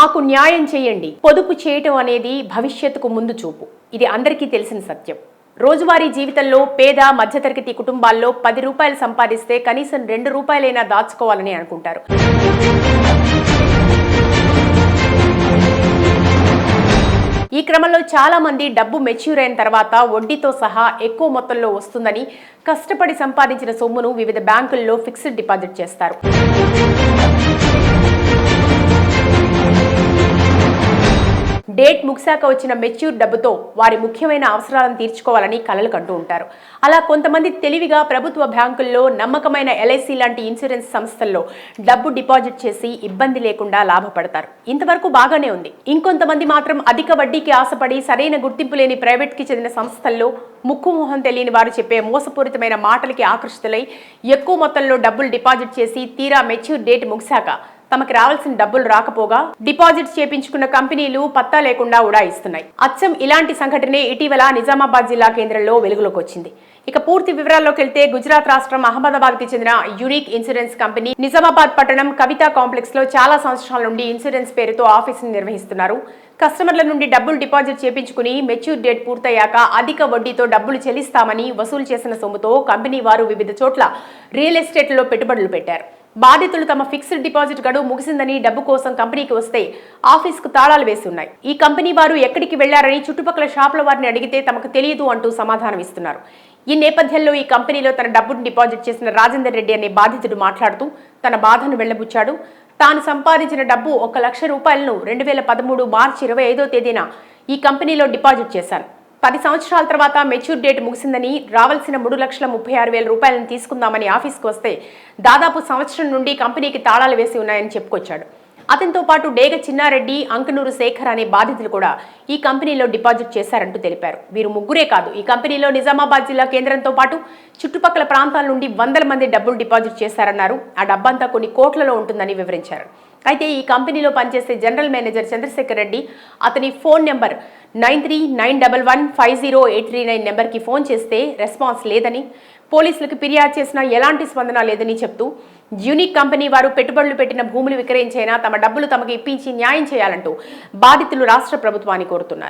మాకు న్యాయం చేయండి. పొదుపు చేయటం అనేది భవిష్యత్తుకు ముందు చూపు. ఇది అందరికీ తెలిసిన సత్యం. రోజువారీ జీవితంలో పేద మధ్యతరగతి కుటుంబాల్లో పది రూపాయలు సంపాదిస్తే కనీసం రెండు రూపాయలైనా దాచుకోవాలని అనుకుంటారు. ఈ క్రమంలో చాలా మంది డబ్బు మెచ్యూర్ అయిన తర్వాత వడ్డీతో సహా ఎక్కువ మొత్తంలో వస్తుందని కష్టపడి సంపాదించిన సొమ్మును వివిధ బ్యాంకుల్లో ఫిక్స్డ్ డిపాజిట్ చేస్తారు. డేట్ ముగిశాక వచ్చిన మెచ్యూర్ డబ్బుతో వారి ముఖ్యమైన అవసరాలను తీర్చుకోవాలని కలలు కంటూ ఉంటారు. అలా కొంతమంది తెలివిగా ప్రభుత్వ బ్యాంకుల్లో నమ్మకమైన ఎల్ఐసి లాంటి ఇన్సూరెన్స్ సంస్థల్లో డబ్బు డిపాజిట్ చేసి ఇబ్బంది లేకుండా లాభపడతారు. ఇంతవరకు బాగానే ఉంది. ఇంకొంతమంది మాత్రం అధిక వడ్డీకి ఆశపడి సరైన గుర్తింపు లేని ప్రైవేట్కి చెందిన సంస్థల్లో ముక్కు మొహం తెలియని వారు చెప్పే మోసపూరితమైన మాటలకి ఆకర్షితులై ఎక్కువ మొత్తంలో డబ్బులు డిపాజిట్ చేసి తీరా మెచ్యూర్ డేట్ ముగిశాక తమకు రావాల్సిన డబ్బులు రాకపోగా డిపాజిట్ చేపించుకున్న కంపెనీలు పత్తా లేకుండా ఉడాయిస్తున్నాయి. అచ్చం ఇలాంటి సంఘటనే ఇటీవల నిజామాబాద్ జిల్లా కేంద్రంలో వెలుగులోకి వచ్చింది ఇక పూర్తి వివరాల్లోకి వెళ్తే గుజరాత్ రాష్ట్రం అహ్మదాబాద్కి చెందిన యూనిక్ ఇన్సూరెన్స్ కంపెనీ నిజామాబాద్ పట్టణం కవిత కాంప్లెక్స్లో చాలా సంవత్సరాల నుండి ఇన్సూరెన్స్ పేరుతో ఆఫీసును నిర్వహిస్తున్నారు. కస్టమర్ల నుండి డబ్బులు డిపాజిట్ చేపించుకుని మెచ్యూర్ డేట్ పూర్తయ్యాక అధిక వడ్డీతో డబ్బులు చెల్లిస్తామని వసూలు చేసిన సొమ్ముతో కంపెనీ వారు వివిధ చోట్ల రియల్ ఎస్టేట్లో పెట్టుబడులు పెట్టారు. బాధితులు తమ ఫిక్స్డ్ డిపాజిట్ గడువు ముగిసిందని డబ్బు కోసం కంపెనీకి వస్తే ఆఫీస్కు తాళాలు వేసి ఉన్నాయి. ఈ కంపెనీ వారు ఎక్కడికి వెళ్ళారని చుట్టుపక్కల షాపుల వారిని అడిగితే తమకు తెలియదు అంటూ సమాధానం ఇస్తున్నారు. ఈ నేపథ్యంలో ఈ కంపెనీలో తన డబ్బును డిపాజిట్ చేసిన రాజేందర్ రెడ్డి అనే బాధితుడు మాట్లాడుతూ తన బాధను వెళ్ళబుచ్చాడు. తాను సంపాదించిన డబ్బు ఒక లక్ష రూపాయలను రెండు వేల పదమూడు మార్చి ఇరవై ఐదో తేదీన ఈ కంపెనీలో డిపాజిట్ చేశాను పది సంవత్సరాల తర్వాత మెచ్యూర్ డేట్ ముగిసిందని రావాల్సిన మూడు లక్షల ముప్పై ఆరు వేల రూపాయలను తీసుకుందామని ఆఫీస్కి వస్తే దాదాపు సంవత్సరం నుండి కంపెనీకి తాళాలు వేసి ఉన్నాయని చెప్పుకొచ్చాడు. అతనితో పాటు డేగ చిన్నారెడ్డి అంకనూరు శేఖర్ అనే బాధితులు కూడా ఈ కంపెనీలో డిపాజిట్ చేశారంటూ తెలిపారు. వీరు ముగ్గురే కాదు ఈ కంపెనీలో నిజామాబాద్ జిల్లా కేంద్రంతో పాటు చుట్టుపక్కల ప్రాంతాల నుండి వందల మంది డబ్బులు డిపాజిట్ చేశారన్నారు. ఆ డబ్బంతా కొన్ని కోట్లలో ఉంటుందని వివరించారు. అయితే ఈ కంపెనీలో పనిచేసే జనరల్ మేనేజర్ చంద్రశేఖర్ రెడ్డి అతని phone number nine three nine double one five zero eight three nine నెంబర్కి ఫోన్ చేస్తే రెస్పాన్స్ లేదని పోలీసులకు ఫిర్యాదు చేసినా ఎలాంటి స్పందన లేదని చెప్తూ యూనిక్ కంపెనీ వారు పెట్టుబడులు పెట్టిన భూములు విక్రయించైనా తమ డబ్బులు తమకు ఇప్పించి న్యాయం చేయాలంటూ బాధితులు రాష్ట్ర ప్రభుత్వాన్ని కోరుతున్నారు.